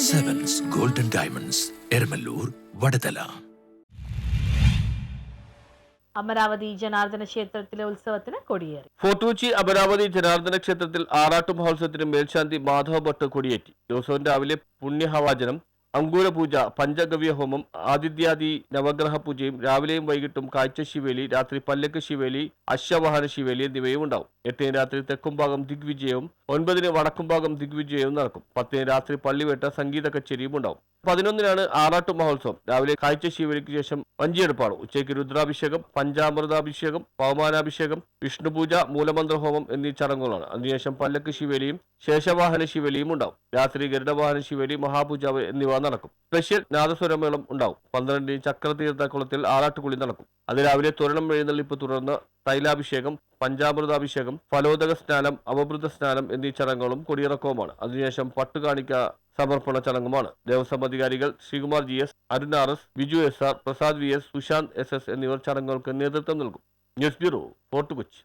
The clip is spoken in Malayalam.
ഡയമണ്ട്സ് എരമല്ലൂർ വടതല അമരാവതി ജനാർദ്ദന ക്ഷേത്രത്തിലെ ഉത്സവത്തിന് കൊടിയേറി. ഫോർട്ട് കൊച്ചി അമരാവതി ജനാർദ്ദന ക്ഷേത്രത്തിൽ ആറാട്ട് മഹോത്സവത്തിന് മേൽശാന്തി മാധവ ഭട്ട് കൊടിയേറ്റി. ദിവസവും രാവിലെ പുണ്യഹവാചനം അങ്കൂര പൂജ പഞ്ചഗവ്യ ഹോമം ആദിത്യാദി നവഗ്രഹ പൂജയും രാവിലെയും വൈകിട്ടും കാഴ്ച ശിവേലി രാത്രി പല്ലക്ക് ശിവേലി അശ്വവാഹന വലിയ എന്നിവയും ഉണ്ടാവും. എട്ടിന് രാത്രി തെക്കുംഭാഗം ദിഗ്വിജയവും ഒൻപതിന് വടക്കുംഭാഗം ദിഗ്വിജയവും നടക്കും. പത്തിന് രാത്രി പള്ളിവേട്ട സംഗീത കച്ചേരിയും ഉണ്ടാവും. പതിനൊന്നിനാണ് ആറാട്ട് മഹോത്സവം. രാവിലെ കാഴ്ച ശിവലിക്ക് ശേഷം വഞ്ചിയെടുപ്പാണ് ഉച്ചയ്ക്ക് രുദ്രാഭിഷേകം പഞ്ചാമൃതാഭിഷേകം പവമാനാഭിഷേകം വിഷ്ണുപൂജ മൂലമന്ത്രഹോമം എന്നീ ചടങ്ങുകളാണ്. അതിനുശേഷം പല്ലക്ക് ശിവലിയും ശേഷവാഹന ശിവലിയും ഉണ്ടാവും. രാത്രി ഗരുഡവാഹന ശിവലി മഹാപൂജാവ് എന്നിവ നടക്കും. സ്പെഷ്യൽ നാദസ്വരമേളം ഉണ്ടാവും. പന്ത്രണ്ടിന് ചക്രതീർത്ഥ കുളത്തിൽ ആറാട്ടുകുളി നടക്കും. അത് രാവിലെ തുരണം എഴുന്നള്ളിപ്പ് തുടർന്ന് തൈലാഭിഷേകം പഞ്ചാമൃതാഭിഷേകം ഫലോദക സ്നാനം അവഭൃത സ്നാനം എന്നീ ചടങ്ങുകളും കൊടിയിറക്കവുമാണ് അതിനുശേഷം പട്ടുകാണിക്ക സമർപ്പണ ചടങ്ങുമാണ്. ദേവസ്വം അധികാരികൾ Sreekumar G S Arun R S Biju S R Prasad V S Sushanth S S എന്നിവർ ചടങ്ങുകൾക്ക് നേതൃത്വം നൽകും. News bureau Fort Kochi.